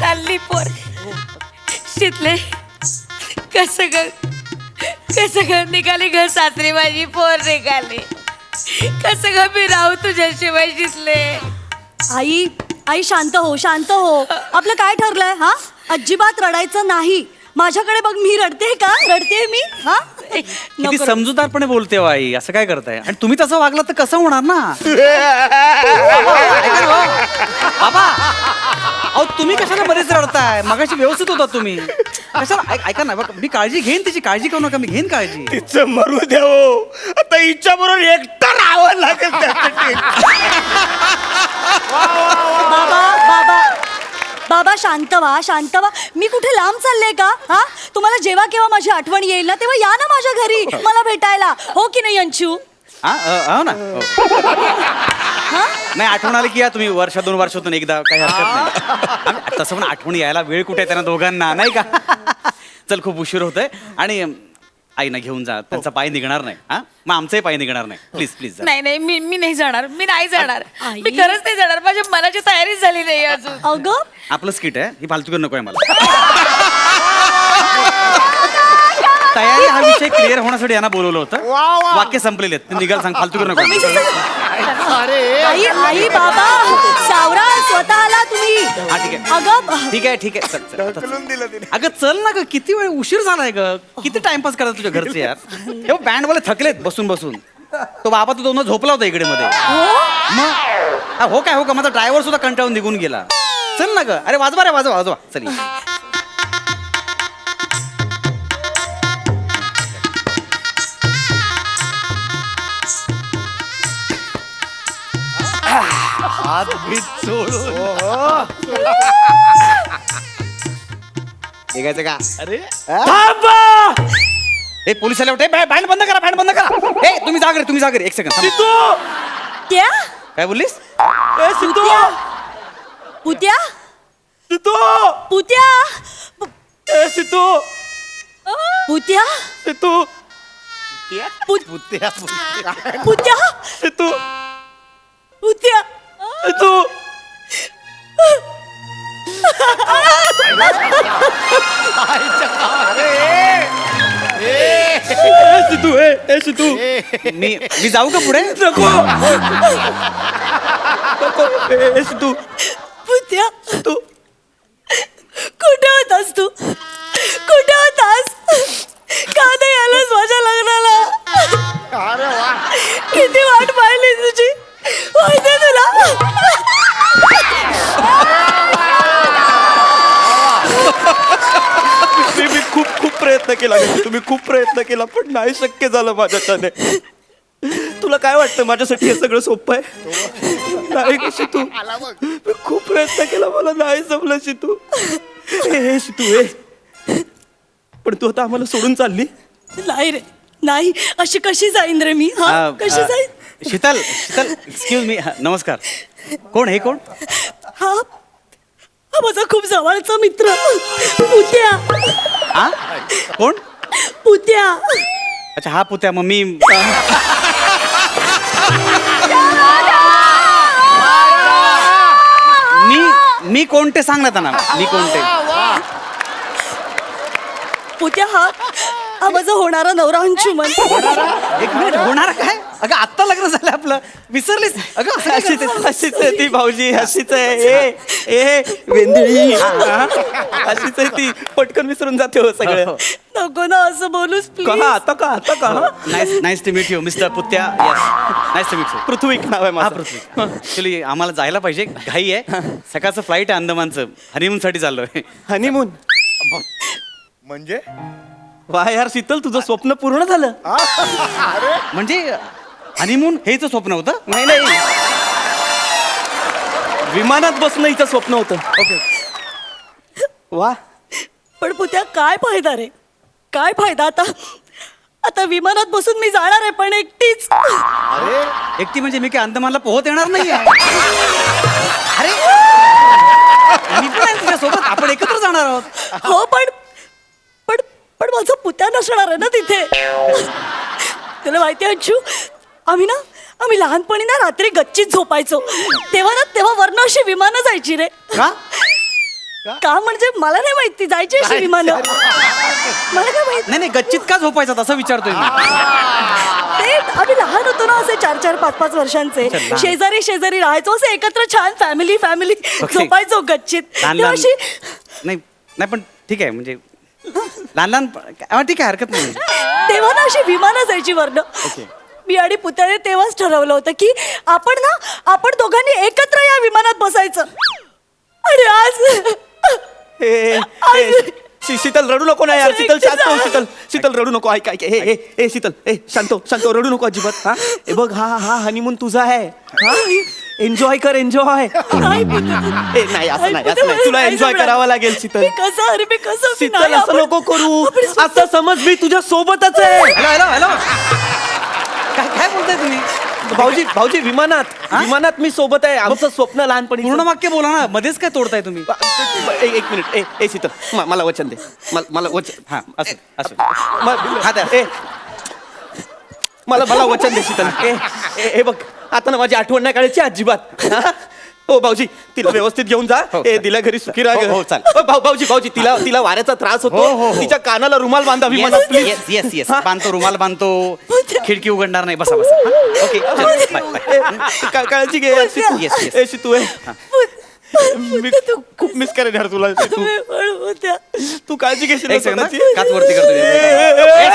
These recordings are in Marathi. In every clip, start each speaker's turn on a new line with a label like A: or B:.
A: चालली पोर. शितले. कस ग कस ग निघाली घर सासरी माझी पोर निघाली. कस ग मी राहू तुझ्याशिवाय शितले.
B: आई आई शांत हो शांत हो. आपलं काय ठरलंय हा? अजिबात रडायचं नाही. माझ्याकडे बघ मी रडते का? रडते मी? हा?
C: किती. समजूतदारपणे बोलते हो आई असं काय करताय? आणि तुम्ही तसं वागलात तर कसं होणार ना? ऐका ना हो. बाबा अहो तुम्ही कशाला बरेच रडताय? मगाशी व्यवस्थित होता तुम्ही. कशाला? ऐक- ऐका ना बघा, मी काळजी घेईन त्याची काळजी करू नका मी घेईन काळजी.
D: तिचं मरू द्या हो. आता हिच्या बरोबर एकटा राहावं लागेल त्यासाठी
B: बाबा बाबा बाबा शांत व्हा शांत व्हा. मी कुठे लांब चालले का? हा? तुम्हाला जेव्हा केव्हा माझी आठवण येईल ना तेव्हा या ना माझ्या घरी मला भेटायला. हो की नाही अंशू?
C: हा अ, हो ना. हो. नाही आठवण आली की या तुम्ही वर्षा दोन वर्षातून एकदा काही हरकत नाही. आम्ही- तसं पण आठवण यायला वेळ कुठे आहे त्यांना दोघांना नाही का? चल खूप उशीर होतोय. आणि आईना घेऊन जा. त्यांचा पाय निघणार नाही. हा? मग आमचाही पाय निघणार नाही. प्लीज प्लीज
A: नाही नाही मी मी नाही जाणार. मी नाही जाणार.
B: आई.
A: मी खरंच नाही जाणार. माझ्या मनाची तयारी झाली नाही अजून.
B: अगं?
C: आपलं स्किट आहे. ही फालतू नको आहे मला. तयारी हा विषय क्लिअर होण्यासाठी यांना बोलवलं होतं. वाक्य संपलेले आहेत. निघाल सांग. फालतू करू नको
B: आई आई बाबा सावरा स्वतःला तुम्ही
C: हा ठीक आहे.
B: अगं
C: ठीक आहे ठीक आहे. चल, चल, आता चल.
D: ढकलून दिलं तिने.
C: अगं चल ना ग किती वेळ उशीर झालाय ग. किती टाइमपास करतात तुझ्या घरचे यार? हे बँड वाले थकलेत बसून बसून. तो बाबा तो दोन झोपला होता इकडे मध्ये. मग? हा, हो काय हो का माझा ड्रायव्हर सुद्धा कंटाळून निघून गेला. चल ना ग. अरे वाजवा रे वाजवा वाजवा. चल ये.
D: हात बीत सोडून. निघायचं का? अरे.
C: ए पोलीस आले होते बँड बंद करा बँड बंद करा. ए तुम्ही जागरे तुम्ही जागरे एक सेकंड
B: त्या
C: काय? बोललीस?
B: पुत्या? पुत्या? पुत्या? पुत्या? पुत-
D: पुत्या
B: पुत्या? पुत्या
C: मी मी जाऊ का पुढे?
B: पुत्या. तू. कुठे होतास तू? कुठे होतास? का नाही आलास माझ्या लग्नाला? किती वाट पाहिली तुझी? माहिती तुला?
D: मी मी खूप खूप प्रयत्न केला ग. तुम्ही खूप प्रयत्न केला पण नाही शक्य झालं माझ्याच्याने तुला काय वाटतं माझ्यासाठी हे सगळं सोपं आहे? नाही का शितू? मी खूप प्रयत्न केला मला नाही जमलं शितू. हे हे शितू हे. पण तू आता आम्हाला सोडून चालली?
B: नाही रे नाही. अशी कशी जाईन रे मी? हा? कशी
C: अ,
B: जाईन?
C: शीतल शीतल एक्सक्यूज मी नमस्कार. कोण हे कोण?
B: हा हा माझा खूप जवळचा मित्र. पुत्या.
C: हा कोण?
B: पुत्या.
C: अच्छा हा पुत्या मग मी मी मी कोणते सांग ना त्यांना मी कोणते?
B: पुत्या हा हा माझा होणारा नवरा अंशुमन.
C: एक मिनिट होणार काय? अगं आत्ता लग्न झालं आपलं. विसरलीस? अगं असं काय
D: अशीच? अशीच आहे ती भाऊजी अशीच आहे. ए ए वेंदळी अशीच आहे ती. पटकन विसरून जाते हो सगळं.
B: नको ना असं बोलूस
D: का?
B: प्लीज
D: आता का? आता का?
C: Nice nice to meet you mister Putya yes nice to meet you
D: Prithvi नाव आहे
C: हा
D: माझं.
C: पृथ्वी ऍक्च्युली आम्हाला जायला पाहिजे. घाई आहे. सकाळचं फ्लाईट आहे अंदमानचं. हनीमून साठी चाललोय.
D: हनीमून
E: म्हणजे?
D: वा यार शीतल तुझं स्वप्न पूर्ण झालं.
C: म्हणजे हनीमून हेच स्वप्न होतं.
D: नाही नाही विमानात बसणं हिचं स्वप्न होतं.
C: ओके
D: वा.
B: पण पुत्या काय फायदा रे? काय फायदा आता? आता विमानात बसून मी जाणार आहे पण एकटीच.
C: एकटी म्हणजे मी काय अंदमानला पोहत येणार नाही अरे मी पण आहे तुझ्यासोबत. आपण एकत्र जाणार आहोत.
B: हो पण पण पण माझा पुत्या नसणार आहे ना तिथे? तुला माहिती आहे अंशू आम्ही ना आम्ही लहानपणी ना रात्री गच्चीत झोपायचो. तेव्हा ना तेव्हा वर्ण अशी विमानं जायची रे.
C: का?
B: का म्हणजे मला नाही माहिती जायची अशी विमानं. मला काय माहीत?
C: नाही नाही गच्चीत का झोपायचा तसं विचारतोय मी?
B: ते आम्ही लहान होतो ना असे चार चार पाच पाच वर्षांचे.
C: लहान.
B: शेजारी शेजारी राहायचो असे एकत्र छान फॅमिली फॅमिली. झोपायचो गच्चीत.
C: लहान
B: तेव्हा
C: लहान
B: अशी
C: नाही नाही पण ठीक आहे म्हणजे लहान लहान हा, ठीक आहे हरकत नाही.
B: तेव्हा ना अशी विमानं जायची वर्ण मी आणि पुतळे तेव्हाच ठरवलं होतं की आपण ना आपण दोघांनी एकत्र या विमानात बसायचं. आणि आज
D: हे, हे, शी- शीतल रडू नको ना यार. शीतल शांत हो शीतल. शीतल रडू नको. ऐक ऐक हे हे हे शीतल. ए शांत हो, शांत हो, रडू नको अजिबात. हा? हे बघ हा हा हनीमून तुझा आहे. हा? एन्जॉय कर एन्जॉय
B: नाही पुतळे.
D: ए नाही असं नाही. असं तुला एन्जॉय. करावा लागेल शीतल.
B: मी कसं अरे मी कसं मी
D: शीतल
B: नाही,
D: असं
B: आपण-
D: नको करू.
B: आपण
D: आता समज मी तुझ्या सोबतच आहे.
C: हॅलो हॅलो हॅलो काय काय बोलताय तुम्ही?
D: भाऊजी भाऊजी विमानात विमानात मी सोबत आहे. आमचं स्वप्न लहानपणी
C: पूर्ण वाक्य बोला ना. मध्येच काय तोडताय तुम्ही?
D: ए- एक मिनिट. ए ए मला वचन दे. मला मला वचन
C: हा असं असं
D: म- हा. ए मला मला वचन दे शीतल ए ए- हे बघ आता ना माझी आठवण नाही काढायची अजिबात. हा? हो भाऊजी तिला व्यवस्थित घेऊन जा.
C: हो,
D: ए दिल्या घरी सुखी राहा.
C: हो, हो, चालेल.
D: हो, भाऊ भाऊजी भाऊजी तिला तिला वाऱ्याचा त्रास
C: हो, हो,
D: होतो
C: हो.
D: तिच्या कानाला रुमाल बांधा विमानात प्लीज
C: येस येस येस
D: हा?
C: बांधतो रुमाल बांधतो. खिडकी उघडणार नाही. बसा बसा. हा? ओके चल, बाय, बाय.
D: का- काळजी घे यार, शीतू.
C: Yes, yes.
D: ए शीतू ए. मी खूप मिस करेन यार तुला. शीतू
B: मी.
D: तू काळजी घेशील
C: एक
D: ना
C: सेकंद
D: स्वतःची?
C: काच वरती करतो
D: ए, ए,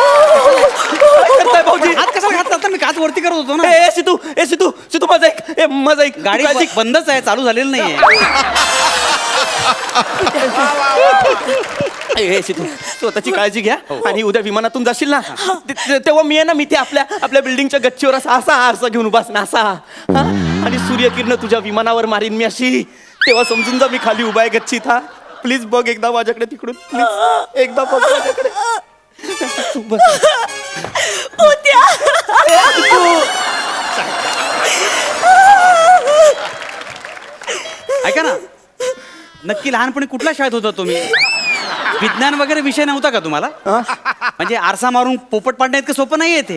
D: काय करताय भाऊजी
C: हात कसा घातला आता मी काच वरती करत होतो ना.
D: ए ए, सितू ए सितू सितू माझा एक ए माझा एक
C: गाडी
D: काळजी
C: ब- बंदच आहे चालू झालेली नाहीये.
D: ए, ए सितू स्वतःची काळजी घ्या आणि उद्या विमानातून जाशील ना ते- ते- तेव्हा मी आहे ना मी ते आपल्या आपल्या बिल्डिंगच्या गच्चीवर असा असा आरसा घेऊन उभास ना असा. हा? आणि सूर्यकिरण तुझ्या विमानावर मारीन मी अशी. तेव्हा समजून जा मी खाली उभा आहे गच्चीत हा. प्लीज बघ एकदा माझ्याकडे तिकडून प्लीज. एकदा बघ माझ्याकडे. तू.
C: ऐका ना. नक्की लहानपणी कुठल्या शाळेत होता तुम्ही? विज्ञान वगैरे विषय नव्हता का तुम्हाला? म्हणजे आरसा मारून पोपट पाडणं इतकं सोपं नाही येते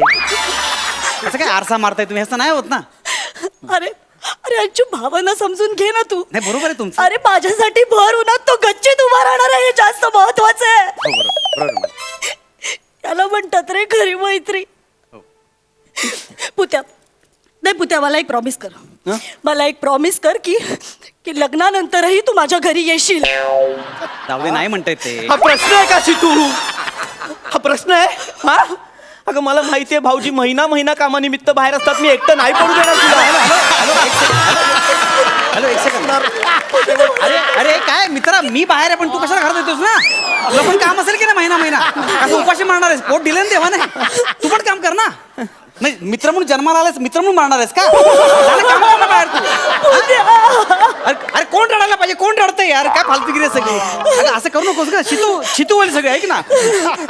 C: असं काय आरसा मारताय तुम्ही? असं नाही होत ना.
B: अरे अरे अंशू भावना समजून घे ना तू.
C: नाही बरोबर आहे तुमचं.
B: अरे माझ्यासाठी भर उन्हात तो गच्चीत उभा राहणार आहे हे जास्त महत्वाचं आहे.
C: हो, बरोबर. बरोबर
B: त्याला म्हणतात रे खरी मैत्री. पुत्या नाही पुत्या मला एक प्रॉमिस कर. मला एक प्रॉमिस कर की की लग्नानंतरही तू माझ्या घरी येशील.
C: जाऊ दे नाही म्हणताय ते.
D: हा प्रश्न आहे का तू हा प्रश्न आहे? हा? अगं मला माहितीये भाऊजी महिना महिना कामानिमित्त बाहेर असतात. मी एकटं नाही पडू देणार तुला.
C: हॅलो एक सेकंद अरे अरे काय मित्रा मी बाहेर आहे पण तू कशाला घरात येतोस ना? तुला पण काम असेल की ना महिना महिना? असं उपाशी मारणार आहेस? पोट दिलं ना देवा नाही तू पण काम कर ना. नाही मित्र म्हणून जन्माला आलास मित्र म्हणून मारणार आहेस का? झालं ना बाहेर तू. अरे अरे कोण रडायला पाहिजे? कोण रडतंय यार? काय फालतूगिरी आहे सगळी? अगं असं करू नकोस का शितू शितू होईल सगळे ऐक ना.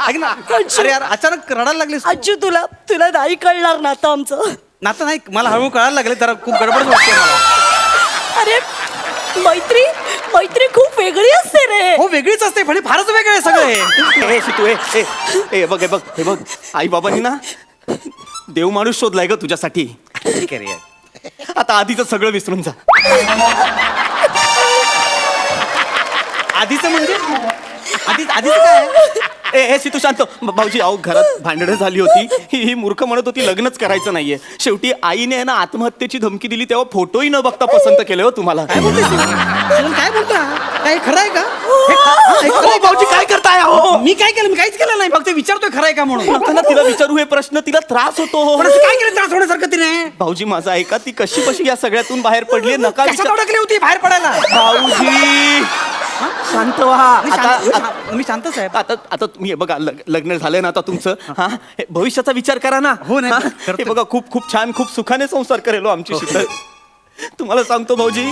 C: ऐक ना. अरे यार अचानक रडायला लागलीस
B: अच्चू तुला तुला नाही कळणार ना आता आमचं.
C: नातं नाही मला हळूहळू कळायला लागले तर खूप गडबड वाटते मला.
B: अरे मैत्री मैत्री खूप वेगळी असते रे.
C: हो वेगळीच असते पण हे फारच वेगळं आहे सगळं हे.
D: शितू ए ए बघ हे बघ हे बघ. आई बाबांनी ना देव माणूस शोधलाय ग तुझ्यासाठी.
C: ठीक आहे रे यार.
D: आता आधीचं सगळं विसरून जा.
C: आधीचं म्हणजे? आधी आधीचं काय?
D: ए ए सितू शांत. ब- भाऊजी अहो घरात भांडणं झाली होती. ही ही मूर्ख म्हणत होती लग्नच करायचं नाहीये. शेवटी आईने ना आत्महत्येची धमकी दिली तेव्हा फोटोही न बघता पसंत केले हो तुम्हाला.
C: काय बोलतो हा? काय खरं आहे का? हे ख- हे खरं
D: हो,
C: आहे का?
D: भाऊजी काय करताय हो
C: मी काय केलं? मी काहीच केलं नाही. फक्त विचारतोय खरं आहे का म्हणून.
D: ना तिला विचारू हे प्रश्न तिला त्रास होतो.
C: असं काय केलं? त्रास होण्यासारखं तिने?
D: भाऊजी माझा ऐका ती कशी कशी या सगळ्यातून बाहेर पडली नका
C: कशात
D: विचार
C: अडकली होती बाहेर पडायला?
D: भाऊजी! शांत व्हा.
C: मी
D: आता
C: शांत-
D: आता-
C: मी शांतच आहे
D: आता आता तुम्ही हे बघा लग- लग्न झालंय ना आता तुमचं हा. हे? भविष्याचा विचार करा ना.
C: हो
D: हा? हे बघा खूप खूप छान खूप सुखाने संसार करेलो आमची शीतल तुम्हाला सांगतो भाऊजी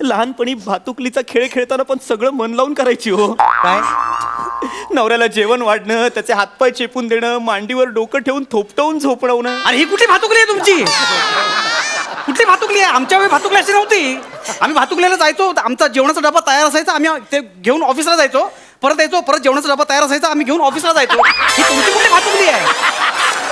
D: लहानपणी भातुकलीचा खेळ खेळताना पण सगळं मन लावून करायची हो.
C: काय?
D: नवऱ्याला जेवण वाढणं त्याचे हातपाय चेपून देणं मांडीवर डोकं ठेवून थोपटवून झोपणवणं
C: अरे ही कुठली भातुकली आहे तुमची? कुठली भातुकली आहे? आमच्या वेळी भातुकली अशी नव्हती. आम्ही भातुकलीला जायचो आमचा जेवणाचा डबा तयार असायचा आम्ही ते घेऊन ऑफिसला जायचो. परत यायचो परत जेवणाचा डबा तयार असायचा आम्ही घेऊन ऑफिसला जायचो. ही तुमची कुठे भातुकली आहे?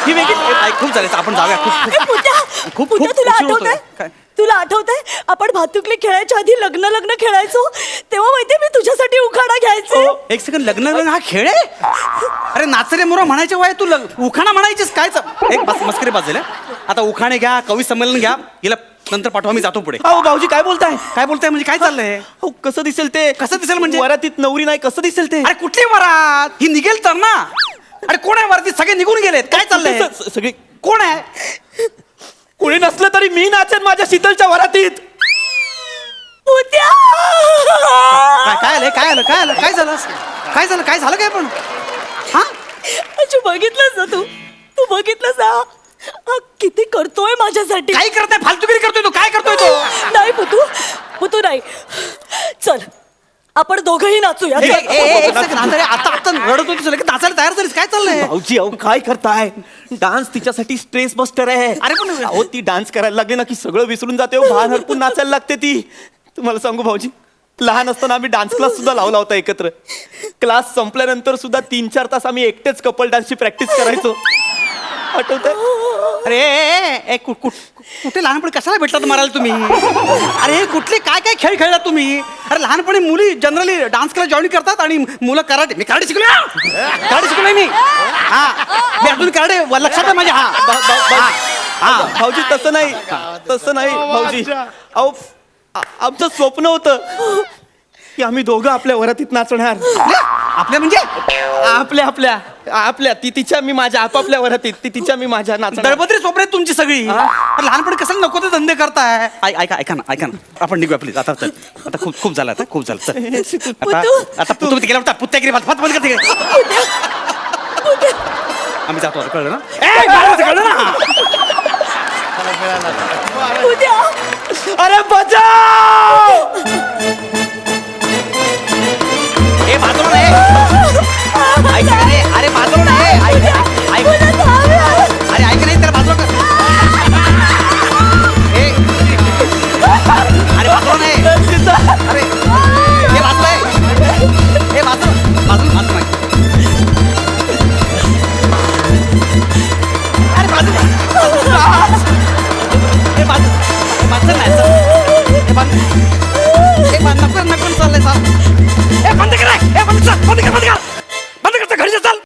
C: ही वेगळी खूप झाले आपण जाऊया. खूप खूप
B: ए, पूजा
C: खूप-
B: पूजा
C: खूप
B: तुला
C: उशीर होतोय.
B: आठवतंय
C: काय?
B: तुला आठवतंय? आपण भातुकली खेळायच्या आधी लग्न लग्न खेळायचो तेव्हा माहितीये मी तुझ्यासाठी उखाणा घ्यायचे.
C: एक सेकंड लग्न लग्न हा खेळ आहे? अरे नाचरे मोरा म्हणायचे वय तू लग- उखाणा म्हणायचीस काय च- एक बस मस्करी बाजूला. आता उखाणे घ्या कवी संमेलन घ्या हिला नंतर पाठवा मी जातो पुढे.
D: अहो भाऊजी काय बोलताय?
C: काय बोलताय म्हणजे काय चाललंय?
D: हो कसं दिसेल ते?
C: कसं दिसेल म्हणजे?
D: वरातीत नवरी नाही कसं दिसेल ते?
C: अरे कुठली वरात? ही निघेल तर ना. अरे कोण आहे वरती सगळे निघून गेलेत. काय चाललंय?
D: स- स- सगळी
C: कोण आहे?
D: कोणी नसलं तरी मी नाचेन माझ्या शीतलच्या वरातीत.
C: काय काय आलं? काय आलं? काय आलं? काय झालं? काय झालं? काय झालं काय पण? हा?
B: अच्छा बघितलंस ना तू? तू बघितलंस ना? हा किती करतोय माझ्यासाठी?
C: काय करताय? फालतुगिरी करतोय तो. काय करतोय तो?
B: नाही पुतू. पुतू नाही. चल आपण दोघंही नाचूया.
C: ए,
B: चल.
C: ए, ए, एक second. आता रे, आता आता रडत लगेच नाचायला तयार झालीस. काय चाललंय?
D: भाऊजी अहो काय करताय? डान्स तिच्यासाठी स्ट्रेस बस्टर आहे.
C: अरे पण-
D: अहो ती डान्स करायला लागली ना की सगळं विसरून जाते. हो, भान हरपून नाचायला लागते ती. तुम्हाला सांगू भाऊजी लहान असताना आम्ही डान्स क्लास सुद्धा लावला होता एकत्र. क्लास संपल्यानंतर सुद्धा तीन चार तास आम्ही एकटेच कपल डान्सची प्रॅक्टिस करायचो. आठवत
C: अरे ए, कु- कु- कुठे लहानपणी कशाला भेटलात मारायला तुम्ही? अरे हे कुठले काय काय खेळ खेळलात तुम्ही? अरे लहानपणी मुली जनरली डान्स क्लास जॉईन करतात आणि मुलं कराटे मी कराटे शिकलो कराटे शिकलोय मी. हा. मी अजून कराटे व- लक्षात आहे माझ्या हा. हा, हा.
D: भाऊजी तसं नाही. तसं नाही भाऊजी. अहो आ- आमचं स्वप्न होतं की आम्ही दोघं आपल्या वरातीत नाचणार.
C: आपल्या म्हणजे?
D: आपल्या आपल्या. आपल्या. ती तिच्या मी माझ्या आपापल्या वरातीत. ती तिच्या मी माझ्या नाचणार
C: दळपत्री आहेत तुमची सगळी. अरे लहानपणी कशाला नको ते धंदे करताय? ऐ- ऐका ऐका ना ऐका ना. आपण निघूया प्लीज आता चल आता खूप खूप झालं आता खूप झालं. चल. आता आता तू गेला होता पुत्यागिरी भात भात बंद कर तिकडे. आम्ही जातो आता कळलं ना? ए, कळलं कळलं ना?
D: अरे बचाव
C: हे हे चाललंय चाल ए बंद कर रे. ए बंद कर बंद कर बंद कर बंद कर घरी जा, चाल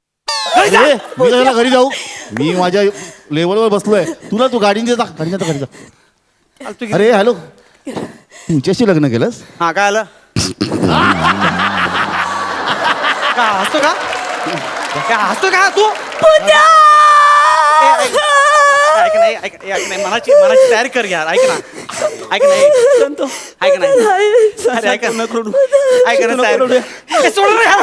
C: घरी जा
F: ए, मी कशाला घरी जाऊ मी माझ्या लेवलवर बसलोय तुला तू गाडीने जा गाडी जा घरी जा अरे हॅलो तुमच्याशी लग्न केलंस
C: हा काय आलं का हसतो का काय हसतो का तू ए, ऐक ऐक नाही ऐक ऐक नाही मनाची मनाची तयारी कर यार ऐक ना ऐक नाही
D: संतो
C: ऐक नाही ऐक ना ऐक ना तयारी ए, सोड रे हा.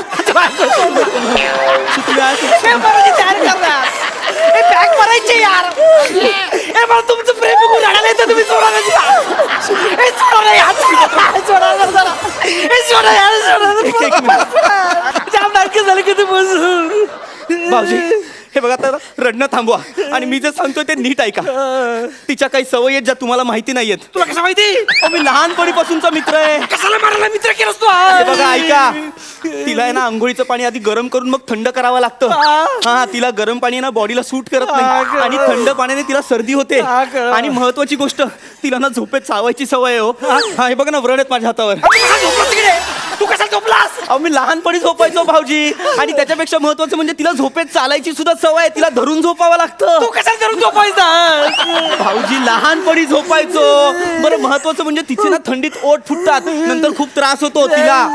C: ए, मनाची तयारी कर ना. ए, बॅग भरायची यार. ए मला तुमचं प्रेम बघून रडायला येतं तुम्ही सोडा ना. ए सोडा ना यार सोडा ना जरा. ए सोडा यार सोडा. जाम नाटकं झालं किती बसून
D: भाऊजी हे बघा आता रडणं थांबवा. आणि मी जे सांगतोय ते नीट ऐका. तिच्या काही सवयी आहेत ज्या तुम्हाला माहिती नाहीयेत
C: तुला कसं माहिती?
D: मी लहानपणीपासूनचा मित्र आहे.
C: कशाला मारायला मित्र केलंस तू?
D: हे बघा ऐका. तिला आहे ना आंघोळीचं पाणी आधी गरम करून मग थंड करावं लागतं. हा तिला गरम पाणी ना बॉडीला सूट करत नाही. आणि थंड पाण्याने तिला सर्दी होते. आणि महत्वाची गोष्ट तिला ना झोपेत चावायची सवय आहे हो. हा हे बघा ना व्रण आहेत माझ्या हातावर.
C: तू कसा झोपलास? कसा
D: अहो मी लहानपणी झोपायचो भाऊजी. आणि त्याच्यापेक्षा महत्वाचं म्हणजे तिला झोपेत चालायची सुद्धा सवय आहे. तिला धरून झोपावं लागतं.
C: तू कशाला धरून झोपायचा
D: भाऊजी लहानपणी झोपायचो. बरं महत्वाचं म्हणजे तिचे ना थंडीत ओठ फुटतात. नंतर खूप त्रास होतो तिला.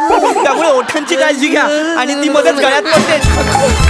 D: त्यामुळे ओठांची काळजी घ्या. आणि ती मध्येच गळ्यात पडते.